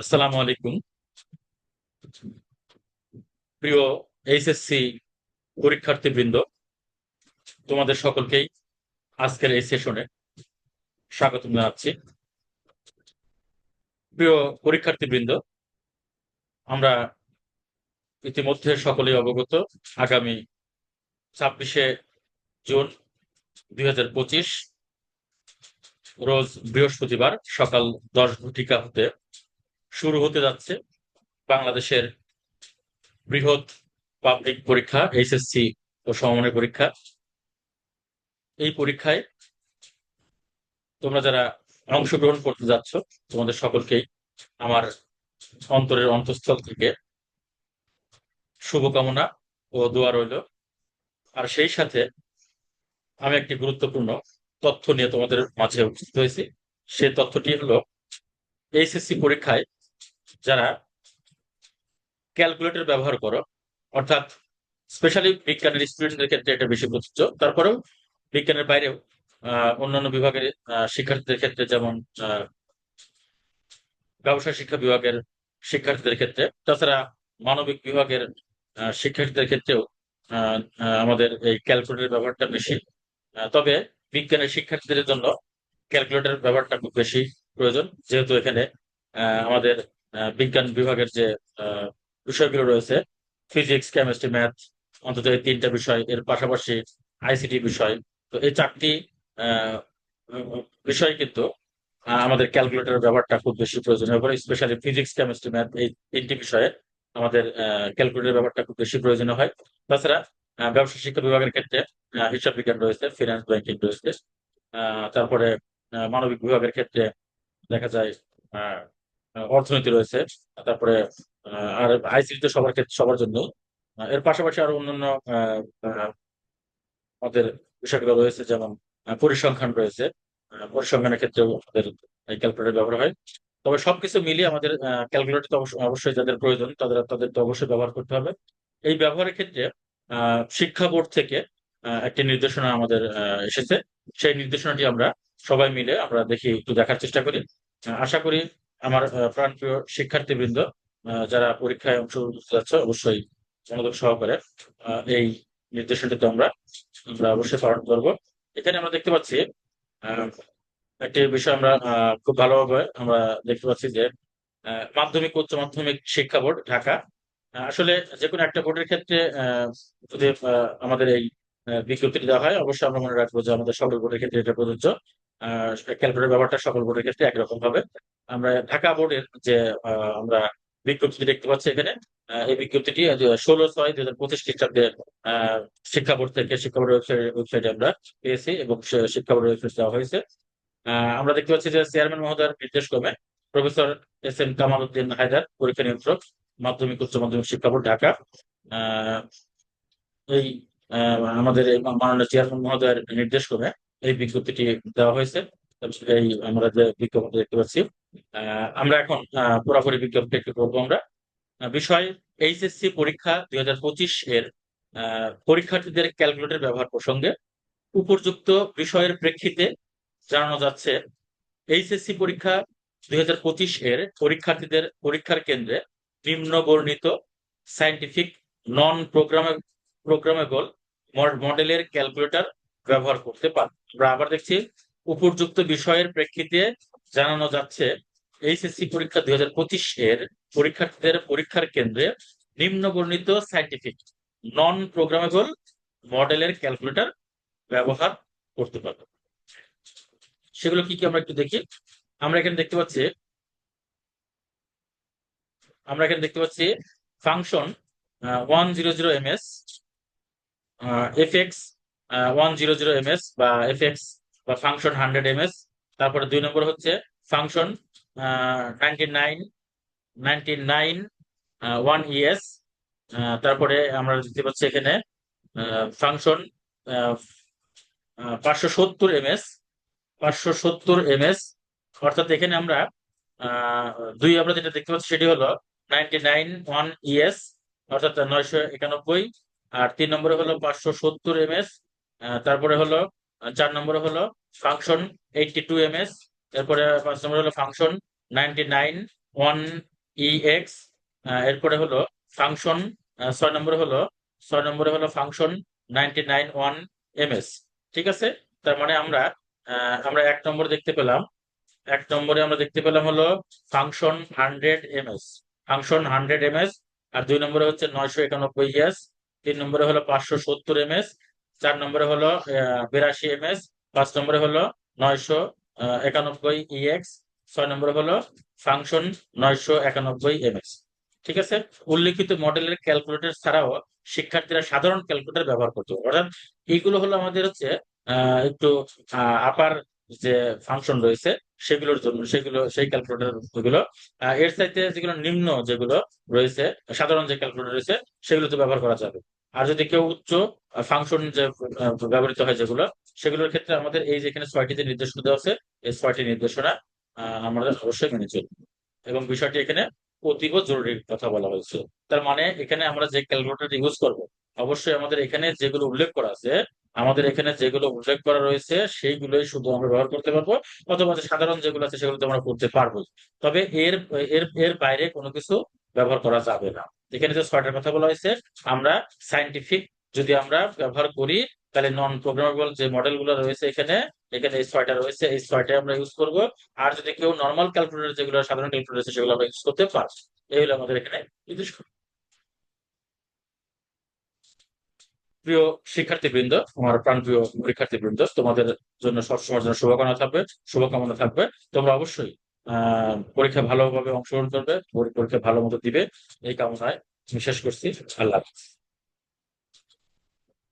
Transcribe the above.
আসসালামু আলাইকুম। প্রিয় এইচএসসি পরীক্ষার্থীবৃন্দ, তোমাদের সকলকেই আজকের এই সেশনে স্বাগত জানাচ্ছি। প্রিয় পরীক্ষার্থীবৃন্দ, আমরা ইতিমধ্যে সকলেই অবগত, আগামী ছাব্বিশে জুন দুই হাজার পঁচিশ, রোজ বৃহস্পতিবার সকাল দশ ঘটিকা হতে শুরু হতে যাচ্ছে বাংলাদেশের বৃহৎ পাবলিক পরীক্ষা এইচএসসি ও সমমানের পরীক্ষা। এই পরীক্ষায় তোমরা যারা অংশগ্রহণ করতে যাচ্ছ, তোমাদের সকলকেই আমার অন্তরের অন্তঃস্থল থেকে শুভকামনা ও দোয়া রইল। আর সেই সাথে আমি একটি গুরুত্বপূর্ণ তথ্য নিয়ে তোমাদের মাঝে উপস্থিত হয়েছি। সে তথ্যটি হলো এইচএসসি পরীক্ষায় যারা ক্যালকুলেটর ব্যবহার করো, অর্থাৎ স্পেশালি বিজ্ঞানের স্টুডেন্টদের ক্ষেত্রে এটা বেশি প্রযোজ্য। তারপরেও বিজ্ঞানের বাইরেও অন্যান্য বিভাগের শিক্ষার্থীদের ক্ষেত্রে যেমন ব্যবসায় শিক্ষা বিভাগের শিক্ষার্থীদের ক্ষেত্রে, তাছাড়া মানবিক বিভাগের শিক্ষার্থীদের ক্ষেত্রেও আমাদের এই ক্যালকুলেটরের ব্যবহারটা বেশি। তবে বিজ্ঞানের শিক্ষার্থীদের জন্য ক্যালকুলেটর ব্যবহারটা খুব বেশি প্রয়োজন, যেহেতু এখানে আমাদের বিজ্ঞান বিভাগের যে বিষয়গুলো রয়েছে ফিজিক্স কেমিস্ট্রি ম্যাথ অন্তত এই তিনটা বিষয়, এর পাশাপাশি আইসিটি বিষয়, তো এই চারটি বিষয় কিন্তু আমাদের ক্যালকুলেটরের ব্যবহারটা খুব বেশি প্রয়োজন হয়ে পড়ে স্পেশালি ফিজিক্স কেমিস্ট্রি ম্যাথ এই তিনটি বিষয়ে আমাদের ক্যালকুলেটরের ব্যাপারটা খুব বেশি প্রয়োজন হয়। তাছাড়া ব্যবসা শিক্ষা বিভাগের ক্ষেত্রে হিসাব বিজ্ঞান রয়েছে ফিনান্স ব্যাংকিং রয়েছে তারপরে মানবিক বিভাগের ক্ষেত্রে দেখা যায় অর্থনীতি রয়েছে, তারপরে আর আইসিটি তো সবার ক্ষেত্রে, সবার জন্য। এর পাশাপাশি আরও অন্যান্য আমাদের বিষয়গুলো রয়েছে, যেমন পরিসংখ্যান রয়েছে। পরিসংখ্যানের ক্ষেত্রেও আমাদের ক্যালকুলেটর ব্যবহার হয়। তবে সবকিছু মিলিয়ে আমাদের ক্যালকুলেটর তো অবশ্যই যাদের প্রয়োজন, তাদের তাদের তো অবশ্যই ব্যবহার করতে হবে। এই ব্যবহারের ক্ষেত্রে শিক্ষা বোর্ড থেকে একটি নির্দেশনা আমাদের এসেছে। সেই নির্দেশনাটি আমরা সবাই মিলে আমরা দেখি, একটু দেখার চেষ্টা করি। আশা করি আমার প্রাণপ্রিয় শিক্ষার্থীবৃন্দ যারা পরীক্ষায় অংশগ্রহণ করতে যাচ্ছে, অবশ্যই মনোযোগ সহকারে এই নির্দেশনটিতে আমরা আমরা অবশ্যই পালন করব। এখানে আমরা দেখতে পাচ্ছি একটি বিষয় আমরা খুব ভালোভাবে আমরা দেখতে পাচ্ছি যে মাধ্যমিক উচ্চ মাধ্যমিক শিক্ষা বোর্ড, ঢাকা আসলে যে কোনো একটা বোর্ডের ক্ষেত্রে যদি আমাদের এই বিজ্ঞপ্তিটি দেওয়া হয়, অবশ্যই আমরা মনে রাখব যে আমাদের সকল বোর্ডের ক্ষেত্রে এটা প্রযোজ্য। ক্যালকুলেটর ব্যাপারটা সকল বোর্ডের ক্ষেত্রে একরকম হবে। আমরা ঢাকা বোর্ডের যে আমরা বিজ্ঞপ্তি দেখতে পাচ্ছি এখানে এই বিজ্ঞপ্তিটি ষোলো ছয় দুই হাজার পঁচিশ খ্রিস্টাব্দে শিক্ষা বোর্ড থেকে, শিক্ষা বোর্ড ওয়েবসাইটে আমরা পেয়েছি এবং শিক্ষা বোর্ড ওয়েবসাইট দেওয়া হয়েছে। আমরা দেখতে পাচ্ছি যে চেয়ারম্যান মহোদয়ের নির্দেশ ক্রমে professor S M Kamal Uddin Haidar, পরীক্ষা নিয়ন্ত্রক, মাধ্যমিক, উচ্চ মাধ্যমিক শিক্ষা বোর্ড, ঢাকা। এই আমাদের মাননীয় চেয়ারম্যান মহোদয়ের নির্দেশ ক্রমে এই বিজ্ঞপ্তিটি দেওয়া হয়েছে। এই আমরা যে বিজ্ঞপ্তি দেখতে পাচ্ছি আমরা এখন পুরোপুরি বিজ্ঞপ্তি একটু করব আমরা। বিষয় এইচএসসি পরীক্ষা দুই হাজার পঁচিশ এর পরীক্ষার্থীদের ক্যালকুলেটর ব্যবহার প্রসঙ্গে উপযুক্ত বিষয়ের প্রেক্ষিতে জানানো যাচ্ছে, এইচএসসি পরীক্ষা দুই এর পরীক্ষার্থীদের পরীক্ষার কেন্দ্রে নিম্ন বর্ণিত সাইন্টিফিক নন প্রোগ্রামে প্রোগ্রামেবল মডেলের ক্যালকুলেটর ব্যবহার করতে পারে। আমরা আবার দেখছি, উপযুক্ত বিষয়ের প্রেক্ষিতে জানানো যাচ্ছে, এইচএসসি পরীক্ষা দুই হাজার পঁচিশ এর পরীক্ষার্থীদের পরীক্ষার কেন্দ্রে নিম্ন বর্ণিত সাইন্টিফিক নন প্রোগ্রামেবল মডেলের ক্যালকুলেটর ব্যবহার করতে পারবে। সেগুলো কি কি আমরা একটু দেখি? আমরা এখানে দেখতে পাচ্ছি, আমরা এখানে দেখতে পাচ্ছি function one zero zero M S F X one zero zero M S বা এফ এক্স বা ফাংশন হান্ড্রেড এম এস তারপরে দুই নম্বর হচ্ছে function ninety nine ninety nine one ES তারপরে আমরা দেখতে পাচ্ছি এখানে ফাংশন পাঁচশো সত্তর এম এস পাঁচশো সত্তর এম এস অর্থাৎ এখানে আমরা দুই আমরা যেটা দেখতে পাচ্ছি সেটি হলো নাইনটি নাইন ওয়ান ইএস অর্থাৎ নয়শো একানব্বই, আর তিন নম্বরে হলো পাঁচশো সত্তর এম এস তারপরে হলো চার নম্বরে হলো function eighty two M S এরপরে পাঁচ নম্বরে হলো function ninety nine one E X এরপরে হলো ফাংশন ছয় নম্বরে হলো, ছয় নম্বরে হলো function ninety nine one M S ঠিক আছে? তার মানে আমরা আমরা এক নম্বর দেখতে পেলাম। এক নম্বরে আমরা দেখতে পেলাম হলো function hundred M S function hundred M S আর দুই নম্বরে হচ্ছে নয়শো একানব্বই এস তিন নম্বরে হলো পাঁচশো সত্তর এম এস চার নম্বরে হলো বিরাশি এম এস পাঁচ নম্বরে হলো নয়শো একানব্বই ইএক্স ছয় নম্বরে হলো ফাংশন নয়শো একানব্বই এম এস ঠিক আছে? উল্লেখিত মডেলের ক্যালকুলেটর ছাড়াও শিক্ষার্থীরা সাধারণ ক্যালকুলেটর ব্যবহার করতে পারে অর্থাৎ এইগুলো হলো আমাদের হচ্ছে একটু আপার যে ফাংশন রয়েছে, সেগুলোর জন্য, সেগুলো, সেই ক্যালকুলেটরগুলো। এর চাইতে যেগুলো নিম্ন যেগুলো রয়েছে, সাধারণ যে ক্যালকুলেটর রয়েছে সেগুলোতে ব্যবহার করা যাবে। আর যদি কেউ উচ্চ ফাংশন যে ব্যবহৃত হয় যেগুলো, সেগুলোর ক্ষেত্রে আমাদের এই যেখানে ছয়টি যে নির্দেশনা দেওয়া আছে, এই ছয়টি নির্দেশনা আমাদের অবশ্যই মেনে চলবে এবং বিষয়টি এখানে অতীব জরুরি কথা বলা হয়েছে। তার মানে এখানে আমরা যে ক্যালকুলেটর ইউজ করব, অবশ্যই আমাদের এখানে যেগুলো উল্লেখ করা আছে, আমাদের এখানে যেগুলো উল্লেখ করা রয়েছে, সেইগুলোই শুধু আমরা ব্যবহার করতে পারব, অথবা সাধারণ যেগুলো আছে সেগুলো তো আমরা করতে পারব। তবে এর এর এর বাইরে কোনো কিছু ব্যবহার করা যাবে না। এখানে যে ছয়টার কথা বলা হয়েছে, আমরা সাইন্টিফিক যদি আমরা ব্যবহার করি, তাহলে নন প্রোগ্রামেবল যে মডেলগুলো রয়েছে এখানে এখানে এই ছয়টা রয়েছে, এই ছয়টা আমরা ইউজ করব। আর যদি কেউ নর্মাল ক্যালকুলেটর যেগুলো, সাধারণ ক্যালকুলেটর আছে, সেগুলো আমরা ইউজ করতে পারব। এই হলো আমাদের এখানে নির্দেশ প্রিয় শিক্ষার্থীবৃন্দ, আমার প্রাণপ্রিয় পরীক্ষার্থীবৃন্দ তোমাদের জন্য সবসময়ের জন্য শুভকামনা থাকবে শুভকামনা থাকবে। তোমরা অবশ্যই পরীক্ষা ভালোভাবে অংশগ্রহণ করবে পরীক্ষা ভালো মতো দিবে এই কামনায় শেষ করছি আল্লাহ হাফেজ।